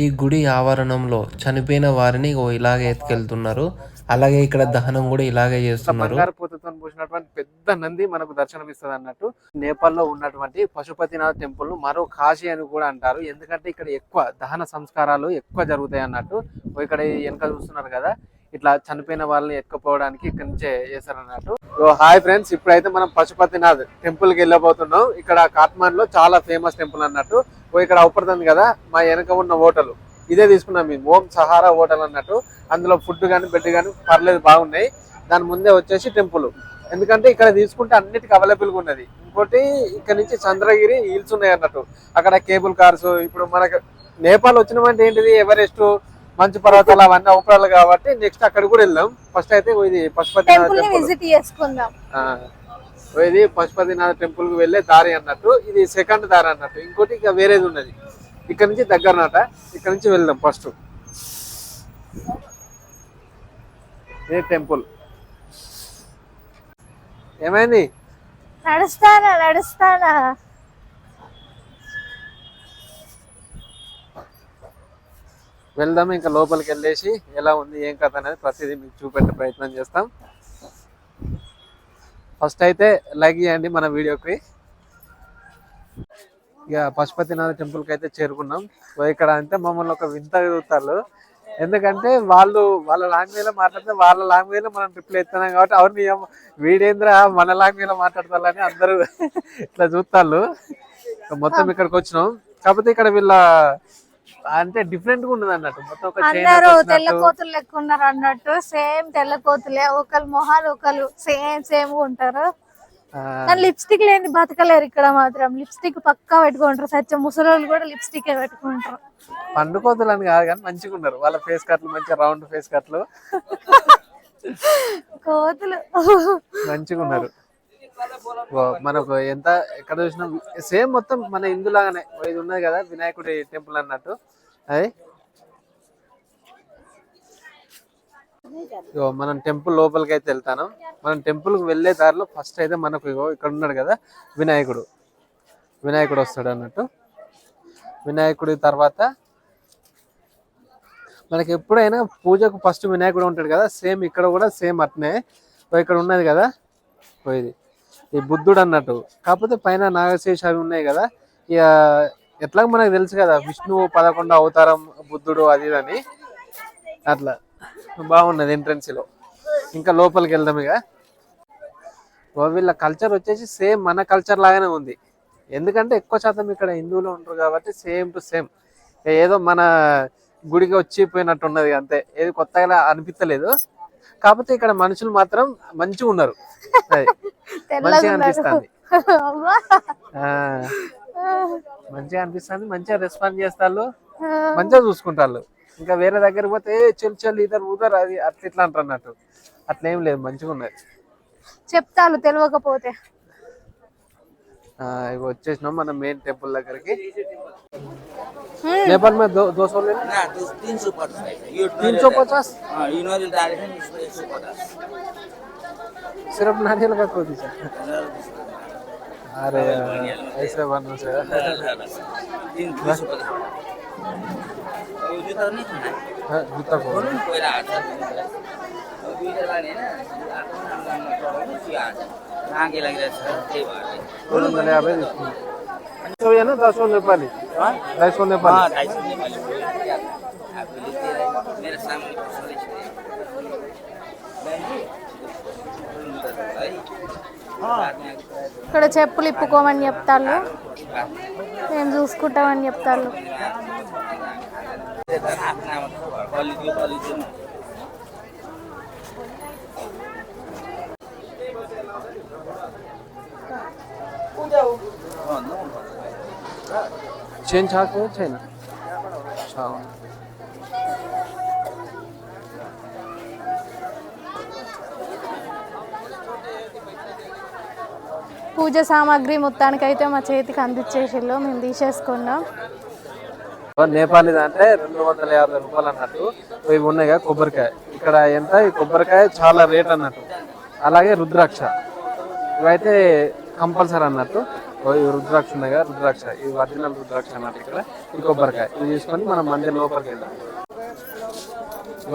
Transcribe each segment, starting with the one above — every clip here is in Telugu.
ఈ గుడి ఆవరణంలో చనిపోయిన వారిని ఓ ఇలాగే ఎత్తుకెళ్తున్నారు. అలాగే ఇక్కడ దహనం కూడా ఇలాగే చేస్తున్నారు. బంగారు పూతతో పూసినటువంటి పెద్ద నంది మనకు దర్శనమిస్తుంది అన్నట్టు. నేపాల్లో ఉన్నటువంటి పశుపతినాథ్ టెంపుల్ మరో కాశీ అని కూడా అంటారు. ఎందుకంటే ఇక్కడ ఎక్కువ దహన సంస్కారాలు ఎక్కువ జరుగుతాయి అన్నట్టు. ఇక్కడ వెనక చూస్తున్నారు కదా. ఇట్లా చనిపోయిన వాళ్ళని ఎత్తుకుపోవడానికి ఇక్కడ నుంచే చేశారన్నట్టు. ఓ హాయ్ ఫ్రెండ్స్ ఇప్పుడైతే మనం పశుపతినాథ్ టెంపుల్కి వెళ్ళబోతున్నాం. ఇక్కడ కాట్మాండ్లో చాలా ఫేమస్ టెంపుల్ అన్నట్టు. ఓ ఇక్కడ అవుపడుతుంది కదా మా వెనక ఉన్న హోటల్. ఇదే తీసుకున్నాం మేము ఓం సహారా హోటల్ అన్నట్టు. అందులో ఫుడ్ కానీ బెడ్ కానీ పర్లేదు బాగున్నాయి. దాని ముందే వచ్చేసి టెంపుల్. ఎందుకంటే ఇక్కడ తీసుకుంటే అన్నిటికీ అవైలబుల్గా ఉన్నది. ఇంకోటి ఇక్కడ నుంచి చంద్రగిరి హిల్స్ ఉన్నాయి అన్నట్టు. అక్కడ కేబుల్ కార్స్ ఇప్పుడు మనకు నేపాల్ వచ్చినామంటే ఏంటిది? ఎవరెస్ట్? మంచు పర్వతాలు అవన్నీ అవసరాలు కాబట్టి నెక్స్ట్ అక్కడ కూడా వెళ్దాం. ఫస్ట్ అయితే ఇది పశుపతినాథ్ ఇది పశుపతినాథ్ టెంపుల్కి వెళ్ళే దారి అన్నట్టు ఇది సెకండ్ దారి అన్నట్టు. ఇంకోటి ఇక వేరేది ఉన్నది. ఇక్కడ నుంచి దగ్గరనట ఇక్కడ నుంచి వెళ్దాం ఫస్ట్ ఇది టెంపుల్ ఏమైంది? నడుస్తానా నడుస్తానా? వెళ్దాం ఇంకా లోపలికి వెళ్ళేసి ఎలా ఉంది ఏం కథ అనేది ప్రతిదీ మీకు చూపెట్టే ప్రయత్నం చేస్తాం. ఫస్ట్ అయితే లైక్ చేయండి మన వీడియోకి. ఇక పశుపతినాథ టెంపుల్కి అయితే చేరుకున్నాం. ఇక్కడ అంటే మమ్మల్ని ఒక వింత చూస్తారు ఎందుకంటే వాళ్ళు వాళ్ళ లాంగ్వేజ్లో మాట్లాడితే వాళ్ళ లాంగ్వేజ్లో మనం ట్రిప్లు ఎత్తున్నాం కాబట్టి అవును వీడేంద్ర మన లాంగ్వేజ్లో మాట్లాడతారని అందరూ ఇట్లా చూస్తారు. మొత్తం ఇక్కడికి వచ్చినాం. కాకపోతే ఇక్కడ వీళ్ళ అంటే డిఫరెంట్గా ఉన్నది అన్నట్టు. మొత్తం చైనా అందరూ తెల్ల కోతులు లెక్క ఉన్నారు అన్నట్టు. సేమ్ తెల్ల కోతులే ఒకరు మొహాలు ఒకరు సేమ్ సేమ్ ఉంటారు. కానీ లిప్స్టిక్ లేని బతకలేరు ఇక్కడ మాత్రం. లిప్స్టిక్ పక్కా పెట్టుకుంటారు. సత్యం ముసలోళ్ళు కూడా లిప్స్టిక్ పెట్టుకుంటారు. పండు కోతులు అని కాదు కానీ మంచిగా ఉన్నారు. వాళ్ళ ఫేస్ కట్లు మంచిగా రౌండ్ ఫేస్ కట్లు కోతులు. మంచిగా ఉన్నారు. మనకు ఎంత ఎక్కడ చూసినా సేమ్ మొత్తం మన ఇందులాగానే. ఇది ఉన్నది కదా వినాయకుడి టెంపుల్ అన్నట్టు. అది. ఇగో మనం టెంపుల్ లోపలికి అయితే వెళ్తాను. మనం టెంపుల్కి వెళ్ళే దారిలో ఫస్ట్ అయితే మనకు ఇగో ఇక్కడ ఉన్నాడు కదా వినాయకుడు. వినాయకుడు వస్తాడు అన్నట్టు. వినాయకుడి తర్వాత మనకి ఎప్పుడైనా పూజకు ఫస్ట్ వినాయకుడు ఉంటాడు కదా సేమ్ ఇక్కడ కూడా సేమ్ అట్నే. ఇక్కడ ఉన్నది కదా. ఇది. ఈ బుద్ధుడు అన్నట్టు. కాకపోతే పైన నాగశేష అవి ఉన్నాయి కదా. ఇక ఎట్లా మనకు తెలుసు కదా విష్ణువు పదకొండు అవతారం బుద్ధుడు అది అని. అట్లా. బాగున్నది ఎంట్రన్స్లో. ఇంకా లోపలికి వెళ్దాం ఇక. ఓ వీళ్ళ కల్చర్ వచ్చేసి సేమ్ మన కల్చర్ లాగానే ఉంది. ఎందుకంటే ఎక్కువ శాతం ఇక్కడ హిందువులు ఉంటారు కాబట్టి సేమ్ టు సేమ్ ఏదో మన గుడికి వచ్చి పోయినట్టు ఉన్నది అంతే. ఏది కొత్తగా అనిపించలేదు కాకపోతే ఇక్కడ మనుషులు మాత్రం మంచిగా ఉన్నారు. అది. మంచిగా తెల్లగా ఉన్నారు అనిపిస్తుంది అవ్వా. ఆ, మంచిగా అనిపిస్తుంది మంచిగా రెస్పాండ్ చేస్తారు మంచిగా చూసుకుంటారు ఇంకా వేరే దగ్గర పోతే "ఏ, చెల్ చెల్ ఇద్దరు ఊదరు అది అట్లా ఇట్లా అంటారు అన్నట్టు అట్లా ఏం లేదు మంచిగా ఉన్నది చెప్తాను తెలియకపోతే ఆ, ఇవి వచ్చేసినాం మన మెయిన్ టెంపుల్ దగ్గరికి नेपाल में दो दो सौ लेना ना तो तीन सौ पचास है ये तीन सौ पचास हाँ सिर्फ नारियल का कोई दीजिए अरे यार, ऐसे बनने से तीन दुई सौ पचास यो जुत्ता नहीं खाना हाँ, जूता को बोल्नु नि पहिला हात अब दुईवटा लाने होइन आफ्नो नाममा चढाउनु त्यो हात नागे लागिरहेको छ त्यही भएर दोनों वाले आप सौ या ना दस सौ नेपाली ढाई सौ नेपाली अँ, ढाई सौ नेपाली आफूले त्यसलाई मेरो सामुन्ने कसैले है बादमा ఇక్కడ చెప్పులు ఇప్పుకోమని చెప్తాళ్ళు మేము చూసుకుంటామని చెప్తాళ్ళు आफ्नो आमा अलि दियो अलि दियो चेन छाको छैन छ పూజ సామాగ్రి మొత్తానికి అయితే మా చేతికి అందించేసిళ్ళు మేము తీసేసుకున్నాం. నేపాలి అంటే రెండు వందల యాభై రూపాయలు అన్నట్టు. ఇవి ఉన్నాయి కొబ్బరికాయ. ఇక్కడ ఎంత? ఈ కొబ్బరికాయ చాలా రేట్ అన్నట్టు. అలాగే రుద్రాక్ష. ఇవైతే కంపల్సరీ అన్నట్టు. ఓ ఈ రుద్రాక్ష ఉన్నాయి కదా రుద్రాక్ష. ఈ ఒరిజినల్ రుద్రాక్ష అన్నట్టు ఇక్కడ. ఈ కొబ్బరికాయ. ఇది తీసుకొని మనం మందిరం లోపలికి వెళ్దాం.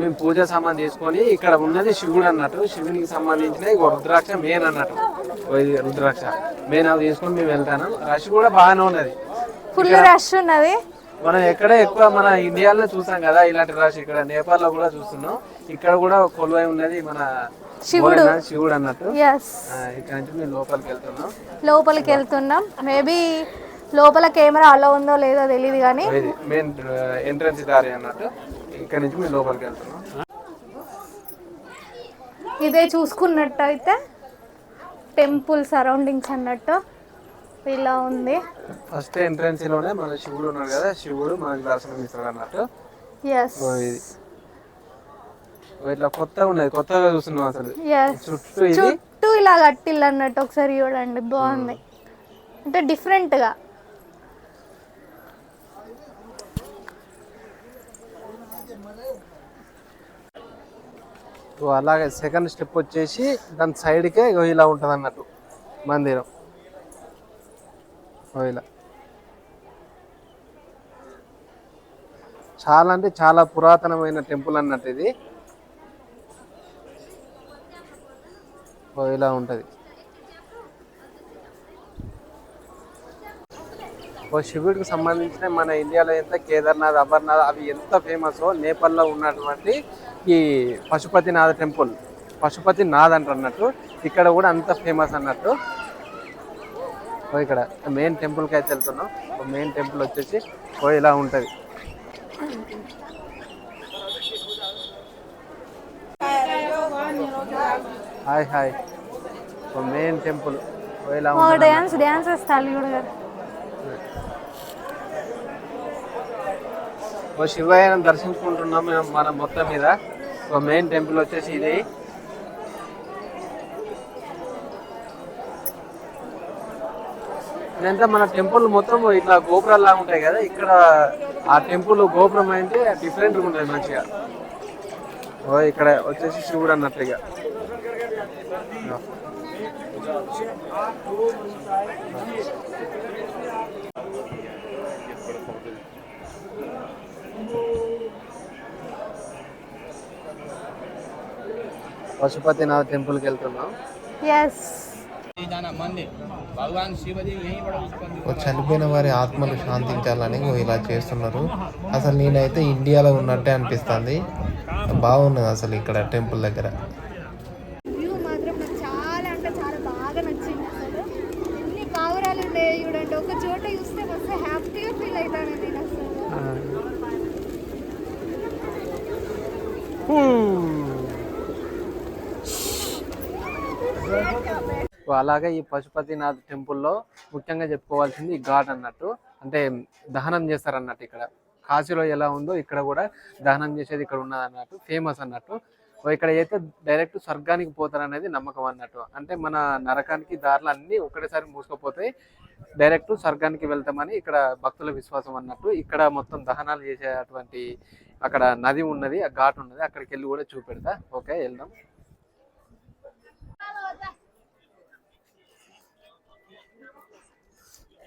మేము పూజ సామాన్ తీసుకొని ఇక్కడ ఉన్నది శివుడు అన్నట్టు శివునికి సంబంధించిన రుద్రాక్ష మెయిన్ అన్నట్టు. రుద్రాక్ష మెయిన్ అది తీసుకొని మేము వెళ్తాను. రష్ కూడా బాగానే ఉన్నది. ఫుల్ రష్ ఉన్నది? మనం ఎక్కడ ఎక్కువ మన ఇండియాలో చూసాం కదా ఇలాంటి రష్ ఇక్కడ నేపాల్లో కూడా చూస్తున్నాం. ఇక్కడ కూడా కొలువై ఉన్నది మన శివుడు. శివుడు అన్నట్టు. ఇక్కడ నుంచి మేము లోపలికి వెళ్తున్నాం. లోపలికి వెళ్తున్నాం. మేబీ లోపల కెమెరా అలా ఉందో లేదో తెలియదు కానీ మెయిన్ ఎంట్రన్స్ దారి అన్నట్టు. ఇక్కడ నుంచి మేము లోపలికి వెళ్తున్నాం. ఇదే చూసుకున్నట్టయితే టెంపుల్ సరౌండింగ్స్ అన్నట్టు ఇలా ఉంది. ఫస్ట్ ఎంట్రన్స్లోనే మన శివుడు ఉన్నాడు కదా శివుడు మనకి దర్శనం ఇస్తాడు అన్నట్టు. ఇట్లా కొత్తగా ఉన్నది కొత్తగా చూస్తున్నాం అసలు. చుట్టూ చుట్టూ ఇలా కట్టిల్లు అన్నట్టు ఒకసారి చూడండి బాగుంది. అంటే different గా. అలాగే సెకండ్ స్టెప్ వచ్చేసి దాని సైడ్కే ఇలా ఉంటుంది అన్నట్టు మందిరం. ఇలా చాలా అంటే చాలా పురాతనమైన టెంపుల్ అన్నట్టు ఇది. ఇలా ఉంటుంది. శివుడికి సంబంధించిన మన ఇండియాలో ఎంత కేదార్నాథ్ అమర్నాథ్ అవి ఎంత ఫేమస్ నేపాల్లో ఉన్నటువంటి ఈ పశుపతినాథ టెంపుల్. పశుపతి నాథ్ అంటారు అన్నట్టు ఇక్కడ కూడా అంత ఫేమస్ అన్నట్టు. ఇక్కడ మెయిన్ టెంపుల్కి అయితే వెళ్తున్నాం. మెయిన్ టెంపుల్ వచ్చేసి ఓ ఇలా ఉంటుంది. Hi hi main temple dance dance వేస్తారు ఓ శివయ్యను దర్శించుకుంటున్నాం మేము మన మొత్తం మీద. ఒక మెయిన్ టెంపుల్ వచ్చేసి ఇది. ఇదంతా మన టెంపుల్ మొత్తం ఇట్లా గోపురాలు లాగా ఉంటాయి కదా. ఇక్కడ ఆ టెంపుల్ గోపురం అంటే డిఫరెంట్గా ఉంటుంది మంచిగా. ఓ ఇక్కడ వచ్చేసి శివుడు అన్నట్టుగా పశుపతినాథ్ టెంపుల్కి వెళ్తున్నాం. చనిపోయిన వారి ఆత్మలు శాంతించాలని ఇలా చేస్తున్నారు. అసలు నేనైతే ఇండియాలో ఉన్నట్టే అనిపిస్తుంది. బాగున్నది అసలు ఇక్కడ టెంపుల్ దగ్గర వ్యూ మాత్రం నాకు చాలా అంటే చాలా బాగా నచ్చింది అసలు ఎన్ని పావురాలు ఉన్నాయి చూడండి ఒక చోట చూస్తే మస్తు హ్యాపీగా ఫీల్ అవుతాను నేను అసలు సో అలాగే ఈ పశుపతినాథ్ టెంపుల్లో ముఖ్యంగా చెప్పుకోవాల్సింది ఈ ఘాట్ అన్నట్టు. అంటే దహనం చేస్తారు అన్నట్టు ఇక్కడ. కాశీలో ఎలా ఉందో ఇక్కడ కూడా దహనం చేసేది ఇక్కడ ఉన్నది అన్నట్టు ఫేమస్ అన్నట్టు. ఇక్కడ అయితే డైరెక్ట్ స్వర్గానికి పోతారు అనేది నమ్మకం అన్నట్టు. అంటే మన నరకానికి దారులు అన్నీ ఒకటేసారి మూసుకుపోతాయి డైరెక్ట్ స్వర్గానికి వెళ్తామని ఇక్కడ భక్తుల విశ్వాసం అన్నట్టు. ఇక్కడ మొత్తం దహనాలు చేసేటువంటి అక్కడ నది ఉన్నది ఆ ఘాట్ ఉన్నది. అక్కడికి వెళ్ళి కూడా చూపెడతా. ఓకే వెళ్దాం.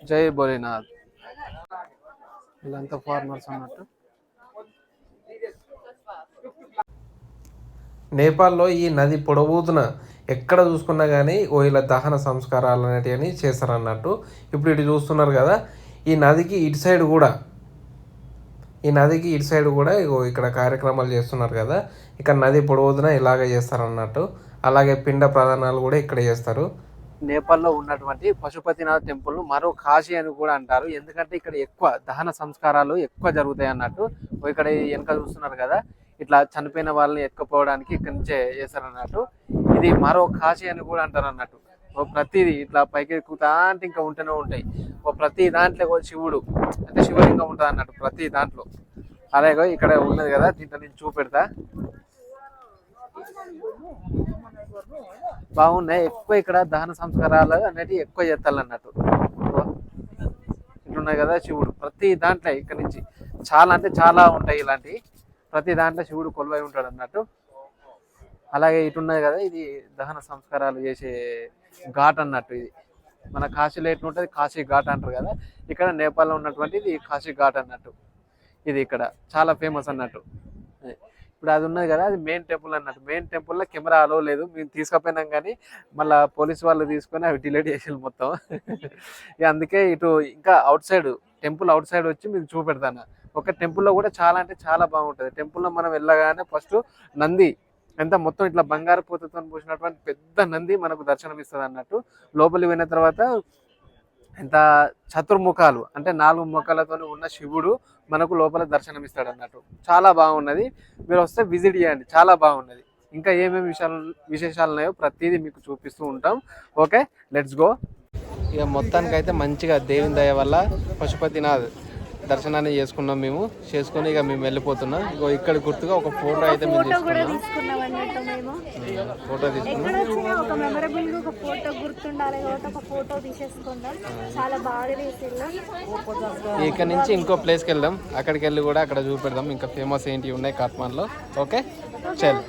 జై భోలేనాథ్ వీళ్ళంతా ఫార్మర్స్ అన్నట్టు. నేపాల్లో ఈ నది పొడవుతున ఎక్కడ చూసుకున్నా కానీ ఓ ఇలా దహన సంస్కారాలు అనేటివి చేస్తారన్నట్టు ఇప్పుడు ఇటు చూస్తున్నారు కదా. ఈ నదికి ఇటు సైడ్ కూడా ఈ నదికి ఇటు సైడ్ కూడా ఇగో ఇక్కడ కార్యక్రమాలు చేస్తున్నారు కదా. ఇక్కడ నది పొడవుతున ఇలాగ చేస్తారన్నట్టు. అలాగే పిండ ప్రధానాలు కూడా ఇక్కడ చేస్తారు. నేపాల్లో ఉన్నటువంటి పశుపతినాథ్ టెంపుల్ మరో కాశీ అని కూడా అంటారు. ఎందుకంటే ఇక్కడ ఎక్కువ దహన సంస్కారాలు ఎక్కువ జరుగుతాయి అన్నట్టు. ఇక్కడ వెనక చూస్తున్నారు కదా ఇట్లా చనిపోయిన వాళ్ళని ఎత్తుకుపోవడానికి ఇక్కడి నుంచే చేస్తారు అన్నట్టు ఇది మరో కాశీ అని కూడా అంటారు అన్నట్టు. ఓ ప్రతిదీ ఇట్లా పైకి ఎక్కుతా అంటే ఇంకా ఉంటూనే ఉంటాయి. ఓ ప్రతి దాంట్లో శివుడు అంటే శివలింగం ఉంటుంది అన్నట్టు ప్రతి దాంట్లో. అలాగే ఇక్కడ ఉన్నది కదా దీంట్లో నేను చూపెడతా. బాగున్నాయి. ఎక్కువ ఇక్కడ దహన సంస్కారాలు అనేటివి ఎక్కువ చేస్తారు అన్నట్టు ఇట్లున్నాయి కదా శివుడు. ప్రతి దాంట్లో ఇక్కడ నుంచి చాలా అంటే చాలా ఉంటాయి ఇలాంటివి. ప్రతి దాంట్లో శివుడు కొలువై ఉంటాడు అన్నట్టు అలాగే ఇటున్నది కదా ఇది దహన సంస్కారాలు చేసే ఘాట్ అన్నట్టు ఇది. మన కాశీలో ఎట్లుంటుంది? కాశీ ఘాట్ అంటారు కదా. ఇక్కడ నేపాల్లో ఉన్నటువంటి ఇది కాశీ ఘాట్ అన్నట్టు. ఇది ఇక్కడ చాలా ఫేమస్ అన్నట్టు. ఇప్పుడు అది ఉన్నది కదా అది మెయిన్ టెంపుల్ అన్నట్టు. మెయిన్ టెంపుల్లో కెమెరా అలో లేదు మేము తీసుకుపోయినాం కానీ మళ్ళీ పోలీస్ వాళ్ళు తీసుకొని అవి డిలీట్ చేసారు మొత్తం. ఇక అందుకే ఇటు ఇంకా outside temple outside వచ్చి మీకు చూపెడతాను. ఒక టెంపుల్లో కూడా చాలా అంటే చాలా బాగుంటుంది. టెంపుల్లో మనం వెళ్ళగానే ఫస్ట్ నంది ఎంత మొత్తం ఇట్లా బంగారు పూతతో పూసినటువంటి పెద్ద నంది మనకు దర్శనం ఇస్తుంది అన్నట్టు లోపలికి పోయిన తర్వాత ఎంత చతుర్ముఖాలు అంటే నాలుగు ముఖాలతో ఉన్న శివుడు మనకు లోపల దర్శనం ఇస్తాడు అన్నట్టు చాలా బాగున్నది. మీరు వస్తే విజిట్ చేయండి. చాలా బాగున్నది. ఇంకా ఏమేమి విషయాలు విశేషాలు ఉన్నాయో ప్రతిదీ మీకు చూపిస్తూ ఉంటాం. Okay let's go. ఇక మొత్తానికి అయితే మంచిగా దేవుని దయ వల్ల పశుపతినాథ్ దర్శనాన్ని చేసుకున్నాం మేము. చేసుకొని ఇక మేము వెళ్ళిపోతున్నాం. ఇక్కడ గుర్తుగా ఒక ఫోటో అయితే మేము తీసుకున్నాం. ఫోటో తీసుకున్నాం. ఇక్కడ నుంచి ఇంకో ప్లేస్కి వెళ్దాం. అక్కడికి వెళ్ళి కూడా అక్కడ చూపెడదాం. ఇంకా ఫేమస్ ఏంటి ఉన్నాయి కాట్మాన్లో ఓకే. చల్.